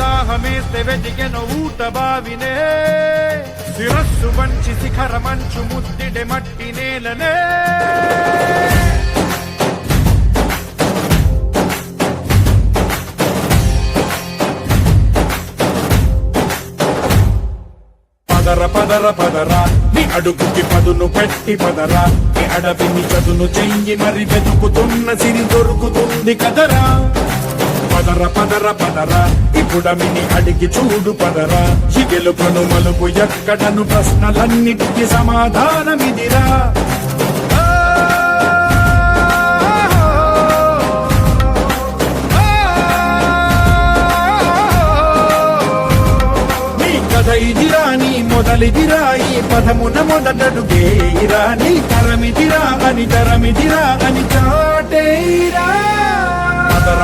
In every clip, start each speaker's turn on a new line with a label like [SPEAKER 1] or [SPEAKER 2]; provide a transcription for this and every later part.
[SPEAKER 1] దాహమేస్తే వెతికెను ఊట బావినే శిరస్సు వంచి శిఖర మంచు ముద్దిడె మట్టి నేలనే. పదర పదర పదరా నీ అడుగుకి పదును పెట్టి పదరా. నీ అడవిని చదును చెయ్యి మరి వెతుకుతున్న సిరి దొరుకుతుంది కదరా. పదర పదర పదరా. ఇప్పుడమిని అడిగి చూడు పదరా. ఈ గెలుపను మలుపు ఎక్కడను ప్రశ్నలన్నిటికీ సమాధానమిదిరా. ఇదిరా నీ మొదలిదిరా ఈ పదమున మొదటడుగేరా నీ తరమిదిరా అని తరమిదిరా అని చాటేరా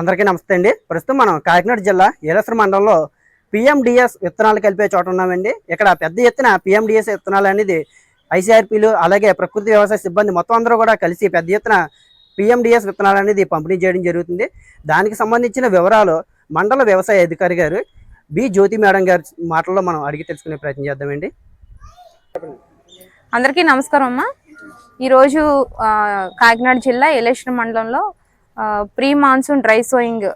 [SPEAKER 2] అందరికీ నమస్తే అండి. ప్రస్తుతం మనం కాకినాడ జిల్లా ఏలసర మండలంలో పిఎండిఎస్ విత్తనాలు కలిపే చోట ఉన్నామండి. ఇక్కడ పెద్ద ఎత్తున పిఎండిఎస్ విత్తనాలు అనేది ఐసీఆర్పీలు అలాగే ప్రకృతి వ్యవసాయ సిబ్బంది మొత్తం అందరూ కూడా కలిసి పెద్ద ఎత్తున పిఎండిఎస్ విత్తనాలు అనేది పంపిణీ చేయడం జరుగుతుంది. దానికి సంబంధించిన వివరాలు మండల వ్యవసాయ అధికారి గారు బి జ్యోతి మేడం గారి మాటల్లో మనం అడిగి తెలుసుకునే ప్రయత్నం చేద్దామండి.
[SPEAKER 3] అందరికీ నమస్కారం అమ్మా. ఈరోజు కాకినాడ జిల్లా ఎలేషన్ మండలంలో ప్రీ మాన్సూన్ డ్రై సోయింగ్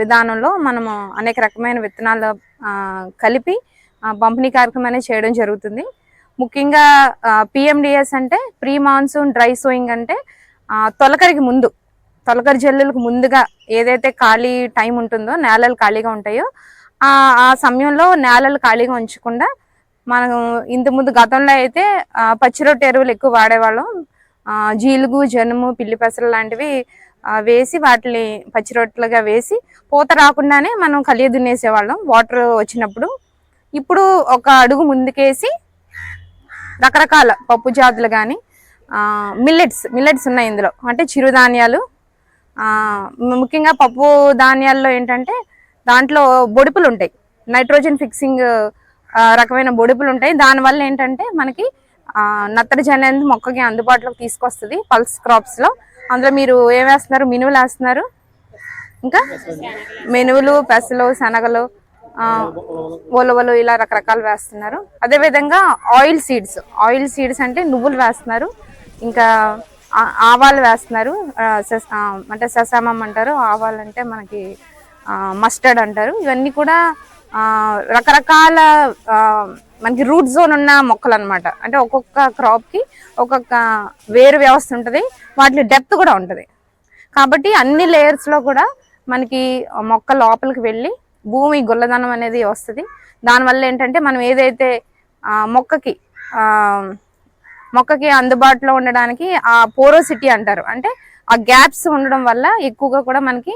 [SPEAKER 3] విధానంలో మనము అనేక రకమైన విత్తనాలు కలిపి పంపిణీ కార్యక్రమం అనేది చేయడం జరుగుతుంది. ముఖ్యంగా పిఎండిఎస్ అంటే ప్రీ మాన్సూన్ డ్రై సోయింగ్ అంటే తొలకరికి ముందు తొలకరి జల్లులకు ముందుగా ఏదైతే ఖాళీ టైం ఉంటుందో నేలలు ఖాళీగా ఉంటాయో ఆ సమయంలో నేలలు ఖాళీగా ఉంచకుండా మనం ఇంత ముందు గతంలో అయితే పచ్చిరొట్టె పచ్చి రొట్టె ఎరువులు ఎక్కువ వాడేవాళ్ళం. జీలుగు జనుము పిల్లి పెసలు లాంటివి వేసి వాటిని పచ్చి రొట్టెలుగా వేసి పూత రాకుండానే మనం కలియ దున్నేసేవాళ్ళం. వాటర్ వచ్చినప్పుడు ఇప్పుడు ఒక అడుగు ముందుకేసి రకరకాల పప్పు జాతులు కానీ మిల్లెట్స్ మిల్లెట్స్ ఉన్నాయి ఇందులో. అంటే చిరుధాన్యాలు ముఖ్యంగా పప్పు ధాన్యాల్లో ఏంటంటే దాంట్లో బొడుపులు ఉంటాయి నైట్రోజన్ ఫిక్సింగ్ రకమైన బొడుపులు ఉంటాయి దానివల్ల ఏంటంటే మనకి నత్రజని అనేది మొక్కకి అందుబాటులోకి తీసుకొస్తుంది పల్స్ క్రాప్స్లో. అందులో మీరు ఏం వేస్తున్నారు? మినువులు వేస్తున్నారు? ఇంకా? మినువులు పెసలు శనగలు ఉలవలు ఇలా రకరకాలు వేస్తున్నారు. అదేవిధంగా ఆయిల్ సీడ్స్. ఆయిల్ సీడ్స్ అంటే నువ్వులు వేస్తున్నారు. ఇంకా ఆవాలు వేస్తున్నారు. అంటే ససామం అంటారు. ఆవాలు అంటే మనకి మస్టర్డ్ అంటారు. ఇవన్నీ కూడా రకరకాల మనకి రూట్ జోన్ ఉన్న మొక్కలు అనమాట అంటే ఒక్కొక్క క్రాప్కి ఒక్కొక్క వేరు వ్యవస్థ ఉంటుంది వాటి డెప్త్ కూడా ఉంటుంది. కాబట్టి అన్ని లేయర్స్లో కూడా మనకి మొక్క లోపలికి వెళ్ళి భూమి గుల్లదనం అనేది వస్తుంది. దానివల్ల ఏంటంటే మనం ఏదైతే మొక్కకి మొక్కకి అందుబాటులో ఉండడానికి ఆ పోరోసిటీ అంటారు. అంటే ఆ గ్యాప్స్ ఉండడం వల్ల ఎక్కువగా కూడా మనకి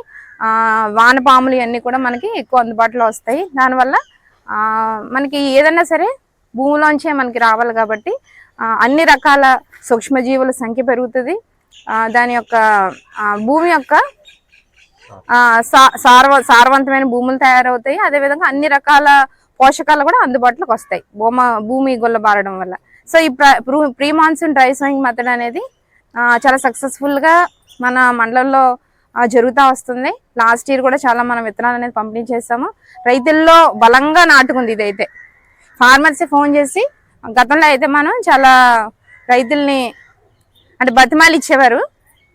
[SPEAKER 3] వానపాములు ఇవన్నీ కూడా మనకి ఎక్కువ అందుబాటులో వస్తాయి. దానివల్ల మనకి ఏదైనా సరే భూమిలోంచే మనకి రావాలి కాబట్టి అన్ని రకాల సూక్ష్మజీవుల సంఖ్య పెరుగుతుంది. దాని యొక్క భూమి యొక్క సార్వ సారవ సారవంతమైన భూములు తయారవుతాయి. అదేవిధంగా అన్ని రకాల పోషకాలు కూడా అందుబాటులోకి వస్తాయి భూమ భూమి గుల్లబారడం వల్ల. సో ఈ pre monsoon dry sowing method అనేది చాలా సక్సెస్ఫుల్గా మన మండలంలో జరుగుతూ వస్తుంది. లాస్ట్ ఇయర్ కూడా చాలా మనం విత్తనాలు అనేది పంపిణీ చేస్తాము రైతుల్లో బలంగా నాటుకుంది ఇదైతే. ఫార్మర్సే ఫోన్ చేసి గతంలో అయితే మనం చాలా రైతుల్ని అంటే బతిమాలు ఇచ్చేవారు.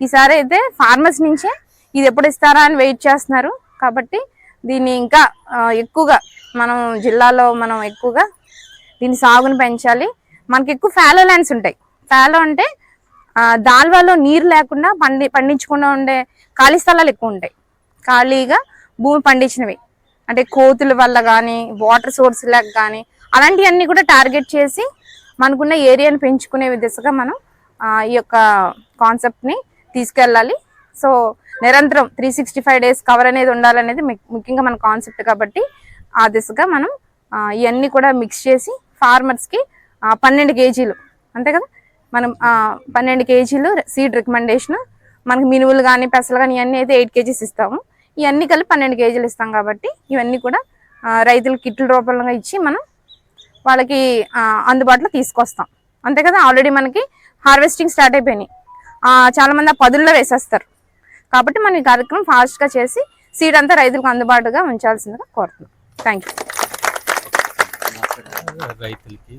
[SPEAKER 3] ఈసారి అయితే ఫార్మర్స్ నుంచే ఇది ఎప్పుడు ఇస్తారా అని వెయిట్ చేస్తున్నారు. కాబట్టి దీన్ని ఇంకా ఎక్కువగా మనం జిల్లాలో మనం ఎక్కువగా దీని సాగుని పెంచాలి. మనకి ఎక్కువ ఫాలో ల్యాండ్స్ ఉంటాయి. ఫాలో అంటే దాల్వాలో నీరు లేకుండా పండి పండించకుండా ఉండే ఖాళీ స్థలాలు ఎక్కువ ఉంటాయి. ఖాళీగా భూమి పండించినవి. అంటే కోతుల వల్ల కానీ వాటర్ సోర్స్ లేక కానీ అలాంటివన్నీ కూడా టార్గెట్ చేసి మనకున్న ఏరియాని పెంచుకునే దిశగా మనం ఈ యొక్క కాన్సెప్ట్ని తీసుకెళ్ళాలి. సో నిరంతరం three sixty five days cover అనేది ఉండాలనేది ముఖ్యంగా మన కాన్సెప్ట్ కాబట్టి ఆ దిశగా మనం ఇవన్నీ కూడా మిక్స్ చేసి ఫార్మర్స్కి పన్నెండు కేజీలు. అంతే కదా? మనం పన్నెండు కేజీలు సీడ్ రికమెండేషన్ మనకి మినువులు కానీ పెసలు కానీ ఇవన్నీ అయితే ఎయిట్ కేజీస్ ఇస్తాము. ఇవన్నీ కలిపి పన్నెండు కేజీలు ఇస్తాం కాబట్టి ఇవన్నీ కూడా రైతులు కిట్ల రూపంలో ఇచ్చి మనం వాళ్ళకి అందుబాటులో తీసుకొస్తాం. అంతే కదా? ఆల్రెడీ మనకి హార్వెస్టింగ్ స్టార్ట్ అయిపోయినాయి. చాలామంది ఆ పదుల్లో వేసేస్తారు. కాబట్టి మనం ఈ కార్యక్రమం ఫాస్ట్గా చేసి సీడ్ అంతా రైతులకు అందుబాటుగా ఉంచాల్సిందిగా కోరుతున్నాం. థ్యాంక్ యూ
[SPEAKER 4] రైతులకి